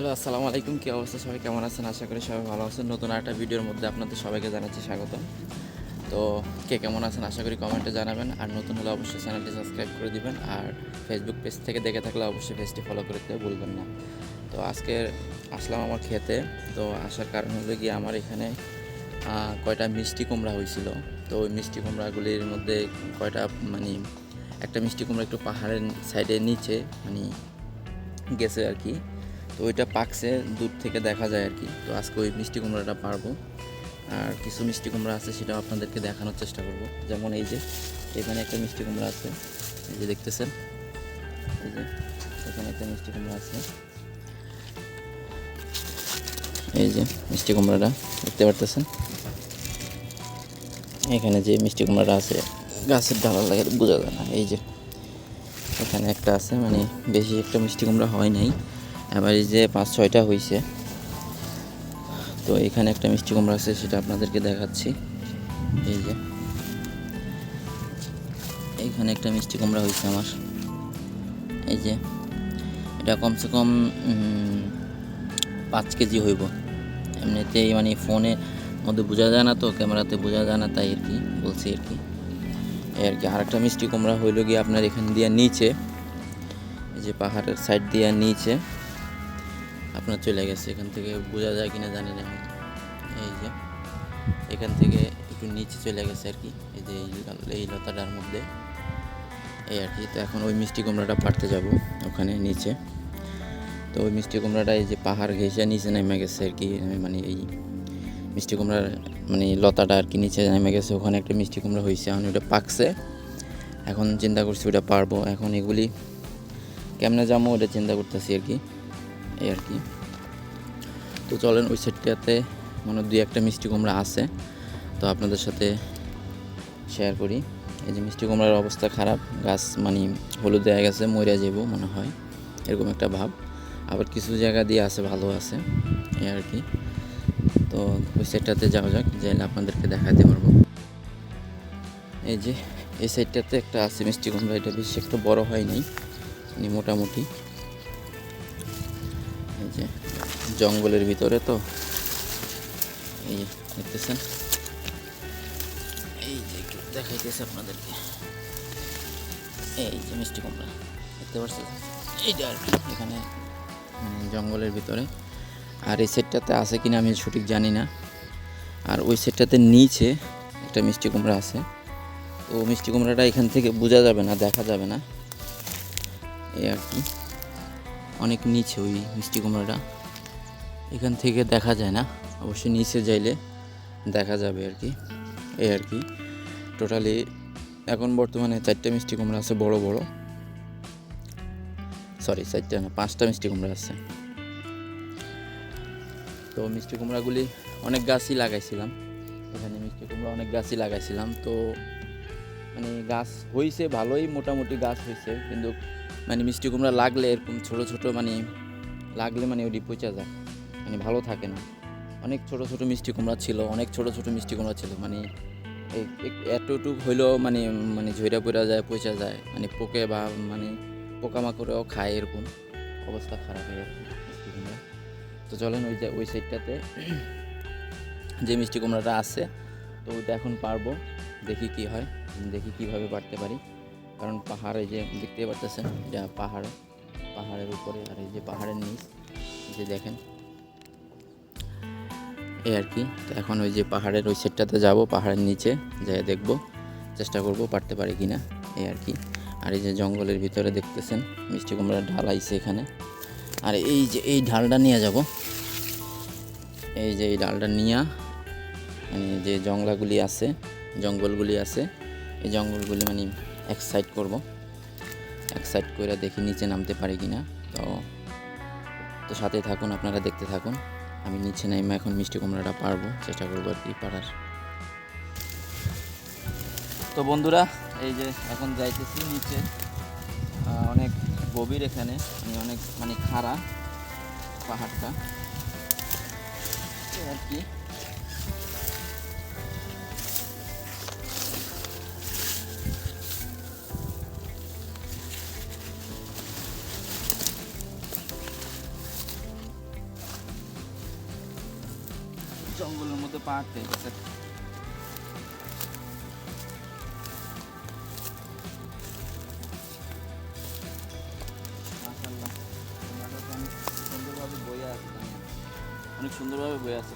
Hello, আসসালামু আলাইকুম। কী অবস্থা? সবাই কেমন আছেন? আশা করি সবাই ভালো আছেন। নতুন একটা ভিডিওর মধ্যে আপনাদের সবাইকে জানাচ্ছি স্বাগত তো কে কেমন আছেন? আশা করি কমেন্টে জানাবেন। আর নতুন হলে অবশ্যই চ্যানেলটি সাবস্ক্রাইব করে দিবেন। আর ফেসবুক পেজ থেকে দেখে থাকলে অবশ্যই পেজটি ফলো করে দিতে ভুলবেন না। তো আজকে আসলাম আমার খেতে। তো আসার কারণ হলো গিয়ে আমার এখানে কয়টা মিষ্টি কুমড়া হয়েছিল। তো ওই মিষ্টি কুমড়াগুলির মধ্যে কয়টা মানে একটা মিষ্টি কুমড়া একটু পাহাড়ের সাইডে নিচে মানে গেছে আর কি। তো ওইটা পাকছে দূর থেকে দেখা যায় আর কি। তো আজকে ওই মিষ্টি কুমড়াটা পারব। আর কিছু মিষ্টি কুমড়া আছে সেটাও আপনাদেরকে দেখানোর চেষ্টা করব। যেমন এই যে, এখানে একটা মিষ্টি কুমড়া আছে। এই যে দেখতেছেন? এই যে, এখানে একটা মিষ্টি কুমড়া আছে। এই যে মিষ্টি কুমড়াটা, দেখতে পারতেছেন? এখানে যে মিষ্টি কুমড়াটা আছে, গাছের ডালা লাগে, বোঝা যায় না। এই যে, এখানে একটা আছে মানে বেশি একটা মিষ্টি কুমড়া হয় নাই। এবার এই যে পাঁচ ছয়টা হয়েছে তো এখানে একটা মিষ্টি কুমড়া আছে, সেটা আপনাদেরকে দেখাচ্ছি। এই যে। এইখানে একটা মিষ্টি কুমড়া হয়েছে আমার। এই যে। এটা কমসে কম পাঁচ কেজি হইব। এমনিতেই মানে ফোনে মধ্যে বোঝা যায় না তো, ক্যামেরাতে বোঝা যায় না, তাই আর কি, বলছি আর কি। এই আর কি, আরেকটা মিষ্টি কুমড়া হইল গিয়ে আপনার এখান দিয়ে নিচে, এই যে পাহাড়ের সাইড দিয়ে নিচে। আপনার চলে গেছে, এখান থেকে বোঝা যায় কিনা জানি না। এই যে, এখান থেকে একটু নিচে চলে গেছে আর কি, এই যে এই লতাটার মধ্যে। এই আর কি, তো এখন ওই মিষ্টি কুমড়াটা পাড়তে যাব, ওখানে নিচে। তো ওই মিষ্টি কুমড়াটা এই যে পাহাড় ঘেঁষে নিচে নেমে গেছে আর কি মানে এই মিষ্টি কুমড়ার মানে লতাটা আর কি নিচে নেমে গেছে, ওখানে একটা মিষ্টি কুমড়া হয়েছে এখন ওটা পাকছে। এখন চিন্তা করছি ওটা পারব, এখন এগুলি কেমনে যাব ওটা চিন্তা করতেছি আর কি। এই আর কি তো চলেন ওই সাইডটাতে, মনে দুই একটা মিষ্টি কুমড়া আছে। তো আপনাদের সাথে শেয়ার করি। এই যে মিষ্টি কুমড়ার অবস্থা খারাপ, গাছ মানে হলুদ দেয়া গেছে মরিয়া যাব মনে হয়। এরকম একটা ভাব। আবার কিছু জায়গা দিয়ে আছে, ভালো আছে, এই আর কি তো ওই সাইডটাতে যাওয়া যাক, যাইলে আপনাদেরকে দেখাতে পারব। এই যে, এই সাইডটাতে একটা আছে মিষ্টি কুমড়া, এটা বেশি একটু বড় হয় নাই মানে মোটামুটি। যে জঙ্গলের ভিতরে তো। এই যে, দেখতেছেন? এই যে দেখাইতেছে আপনাদেরকে। এই যে মিষ্টি কুমড়া, দেখতে পাচ্ছেন এইটা আর কি, এখানে মানে জঙ্গলের ভিতরে। আর এই সেটটাতে আছে কিনা আমি সঠিক জানি না। আর ওই সেটটাতে নিচে একটা মিষ্টি কুমড়া আছে। তো মিষ্টি কুমড়াটা এখান থেকে বোঝা যাবে না, দেখা যাবে না। এই আর কি। অনেক নিচে ওই মিষ্টি কুমড়াটা। এখান থেকে দেখা যায় না অবশ্যই নিচে যাইলে দেখা যাবে আর কি। এই আর কি। টোটালি এখন বর্তমানে চারটে মিষ্টি কুমড়া আছে, বড় বড়। সরি চারটে না, পাঁচটা মিষ্টি কুমড়া আছে। তো মিষ্টি কুমড়াগুলি অনেক গাছই লাগাইছিলাম। এখানে মিষ্টি কুমড়া অনেক গাছই লাগাইছিলাম। তো মানে গাছ হয়েছে ভালোই, মোটামুটি গাছ হয়েছে কিন্তু মানে মিষ্টি কুমড়া লাগলে এরকম ছোট ছোট মানে লাগলে মানে ওটি পচা যায়। মানে ভালো থাকে না। অনেক ছোট ছোট মিষ্টি কুমড়া ছিল, অনেক ছোট ছোট মিষ্টি কুমড়া ছিল মানে এতটুক হইলেও মানে মানে ঝইরা পড়া যায়, পচা যায়। মানে পোকে বা মানে পোকামাকড়েও খায় এরকম। অবস্থা খারাপ হয়ে যাচ্ছে মিষ্টি কুমড়া। তো চলেন ওই যে, ওই সাইডটাতে যে মিষ্টি কুমড়াটা আছে, তো ওইটা এখন পারব। দেখি কি হয়, দেখি কীভাবে পারতে পারি। কারণ পাহাড় যে দেখতে পারতেছেন এটা পাহাড়, পাহাড়ের উপরে আর এই যে পাহাড়ের নিচ যে দেখেন। এই আর কি, তো এখন ওই যে পাহাড়ের ওই সাইডটাতে যাব, পাহাড়ের নিচে যাই দেখব, চেষ্টা করব পারতে পারি কি না এই আর কি। আর এই যে জঙ্গলের ভিতরে দেখতেছেন, মিষ্টি কুমড়ার ঢাল আইছে এখানে। আর এই যে এই ঢালটা নিয়ে যাব। এই যে এই ডালটা নিয়ে মানে যে জঙ্গলাগুলি আছে, জঙ্গলগুলি আছে, এই জঙ্গলগুলি মানে এক সাইড করব। এক সাইড করে দেখি নিচে নামতে পারি কি না তো তো সাথে থাকুন, আপনারা দেখতে থাকুন। আমি নিচে নাইমা, এখন মিষ্টি কুমড়াটা পারব, চেষ্টা করব আর কি পারার। তো বন্ধুরা, এই যে এখন যাইতেছি নিচে। অনেক গভীর এখানে মানে অনেক মানে খাড়া পাহাড়টা। আর কি। জঙ্গলের মধ্যে পাহাড় গেছে অনেক সুন্দরভাবে বয়ে আছে। অনেক সুন্দরভাবে বয়ে আছে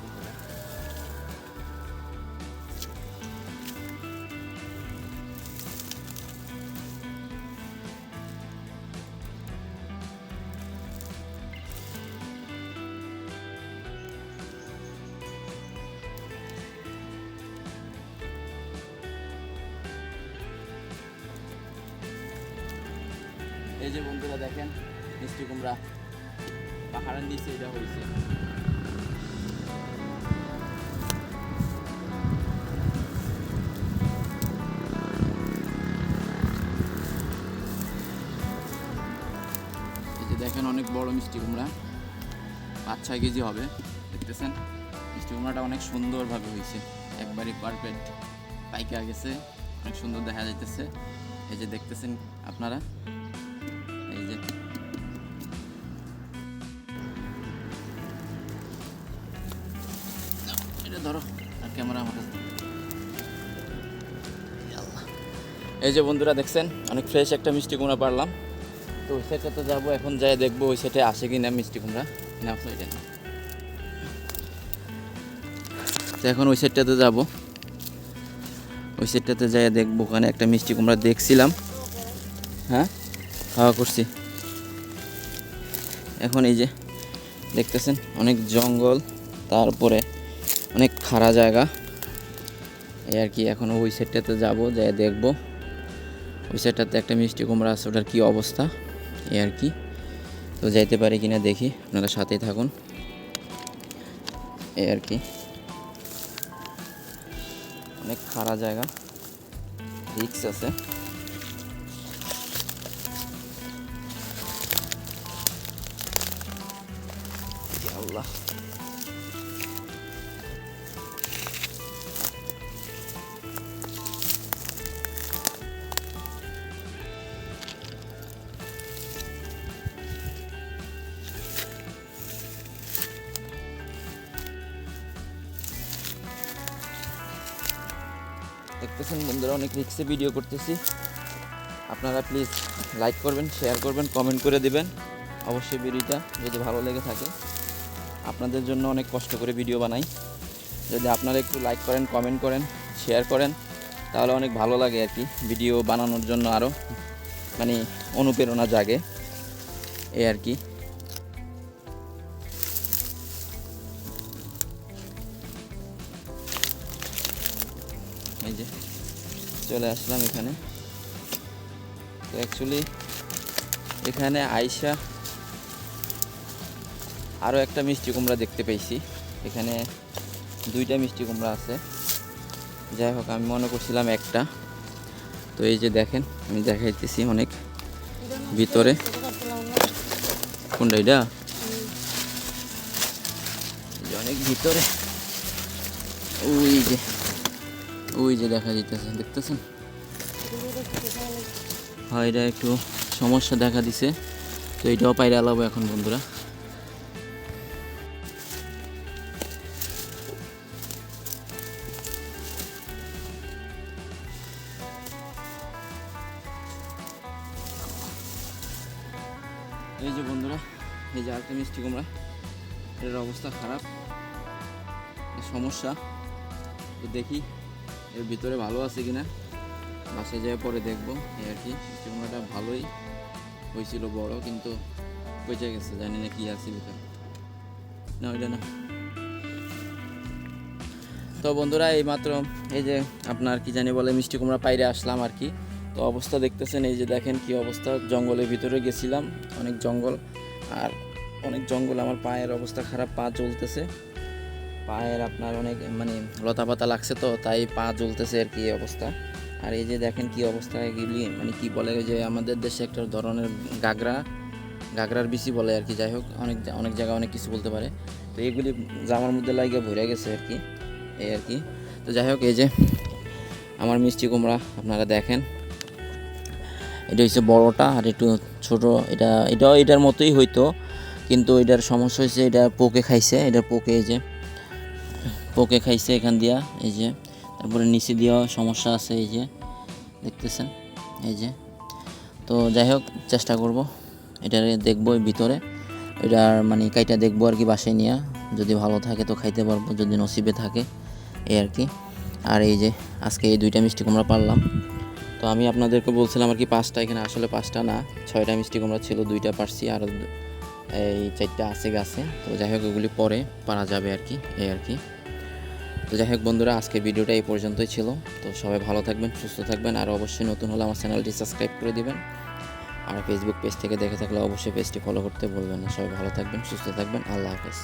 যে বন্ধুরা দেখেন, মিষ্টি কুমড়া পাহাড়ের নিচে এটা হয়েছে দেখেন অনেক বড় মিষ্টি কুমড়া, পাঁচ ছয় কেজি হবে, দেখতেছেন? মিষ্টি কুমড়াটা অনেক সুন্দরভাবে হয়েছে একবারে পারফেক্ট পাইকা গেছে, অনেক সুন্দর দেখা যাইতেছে। এই যে দেখতেছেন আপনারা? এই যে বন্ধুরা দেখছেন, অনেক ফ্রেশ একটা মিষ্টি কুমড়া পারলাম। তো ওই সাইডটাতে যাব, এখন যাই দেখব ওই সাইডে আসে কি না মিষ্টি কুমড়া। না সাইডে না। তো এখন ওই সাইডটাতে যাব। ওই সাইডটাতে যাই দেখব, ওখানে একটা মিষ্টি কুমড়া দেখছিলাম। হ্যাঁ খাওয়া করছি। এখন এই যে দেখতেছেন, অনেক জঙ্গল, তারপরে অনেক খাড়া জায়গা। এই আর কি, এখন ওই সাইডটাতে যাব, যাই দেখব। সাইডটাতে একটা মিষ্টি কুমড়া আছে, ওটার কী অবস্থা? এ আর কি। তো যাইতে পারি কিনা দেখি, আপনারা সাথেই থাকুন। এ আর কি। অনেক খারাপ জায়গা, রিক্স আছে। দেখতেছেন বন্ধুরা, অনেক রিক্সে ভিডিও করতেছি। আপনারা প্লিজ লাইক করবেন শেয়ার করবেন কমেন্ট করে দিবেন। অবশ্যই ভিডিওটা যদি ভালো লেগে থাকে, আপনাদের জন্য অনেক কষ্ট করে ভিডিও বানাই। যদি আপনারা একটু লাইক করেন কমেন্ট করেন শেয়ার করেন, তাহলে অনেক ভালো লাগে আর কি ভিডিও বানানোর জন্য আরও মানে অনুপ্রেরণা জাগে। এ আর কি। যে, চলে আসলাম এখানে। তো অ্যাকচুয়ালি এখানে আইসা আরও একটা মিষ্টি কুমড়া দেখতে পেয়েছি। এখানে দুইটা মিষ্টি কুমড়া আছে। যাই হোক, আমি মনে করছিলাম একটা। তো এই যে দেখেন, আমি দেখাইতেছি অনেক ভিতরে। কোনটা এটা? অনেক ভিতরে। ওই যে। ওই যে দেখা যাইতেছে, দেখতেছেন? হয়, এটা একটু সমস্যা দেখা দিছে। তো এটাও পাইরে আলাবো এখন, বন্ধুরা। এই যে বন্ধুরা, এই যে আরেকটা মিষ্টি কুমড়া। এর অবস্থা খারাপ। সমস্যা। তো দেখি। এর ভিতরে ভালো আছে কিনা? বাসায় যেয়ে পরে দেখব। এই আর কি কুমড়াটা ভালোই হয়েছিল, বড়, কিন্তু বেঁচে গেছে, জানি না কি আছে ভিতরে। না, ওইটা না। তো বন্ধুরা এই মাত্র এই যে আপনার কি জানি বলে মিষ্টি কুমড়া পাইরে আসলাম আর কি। তো অবস্থা দেখতেছেন, এই যে দেখেন কি অবস্থা। জঙ্গলের ভিতরে গেছিলাম, অনেক জঙ্গল, আর অনেক জঙ্গল, আমার পায়ের অবস্থা খারাপ, পা চলতেছে পায়ের আপনার অনেক মানে লতা পাতা লাগছে তো, তাই পা জ্বলতেছে আর কি অবস্থা। আর এই যে দেখেন কি অবস্থা এগুলি মানে কি বলে যে আমাদের দেশে একটা ধরনের গাগরা গাগরার বিচি বলে আর কি, যাই হোক, অনেক অনেক জায়গায় অনেক কিছু বলতে পারে। তো এগুলি জামার মধ্যে লাগিয়ে ভরে গেছে আর কি, এই আর কি। তো যাই হোক, এই যে আমার মিষ্টি কুমড়া, আপনারা দেখেন। এটা হচ্ছে বড়টা আর একটু ছোট, এটা, এটাও এটার মতোই হইতো, কিন্তু এটার সমস্যা হয়েছে এটা পোকে খাইছে, এটার পোকে এই যে পোকে খাইছে এখান দিয়া, এই যে। তারপরে নিচে দিয়েও সমস্যা আছে, এই যে। দেখতেছেন, এই যে। তো যাই হোক, চেষ্টা করব। এটারে দেখব ভিতরে। এটার মানে কাইটা দেখব আর কি বাসায় নিয়ে। যদি ভালো থাকে তো খাইতে পারব, যদি নসিবে থাকে, এই আর কি। আর এই যে, আজকে এই দুইটা মিষ্টি কুমড়া পারলাম। তো আমি আপনাদেরকে বলছিলাম আর কি, পাঁচটা এখানে আসলে পাঁচটা না, ছয়টা মিষ্টি কুমড়া ছিল, দুইটা পারছি, আর এই চারটা আছে গাছে। তো যাই হোক, এগুলি পরে পারা যাবে আর কি, এই আর কি। তো যাই হোক বন্ধুরা, আজকে ভিডিওটা এই পর্যন্তই ছিল। তো সবাই ভালো থাকবেন, সুস্থ থাকবেন, আর অবশ্যই নতুন হলে আমার চ্যানেলটি সাবস্ক্রাইব করে দিবেন। আর ফেসবুক পেজ থেকে দেখে থাকলে অবশ্যই পেজটি ফলো করতে বলবেন না। সবাই ভালো থাকবেন, সুস্থ থাকবেন। আল্লাহ হাফেজ।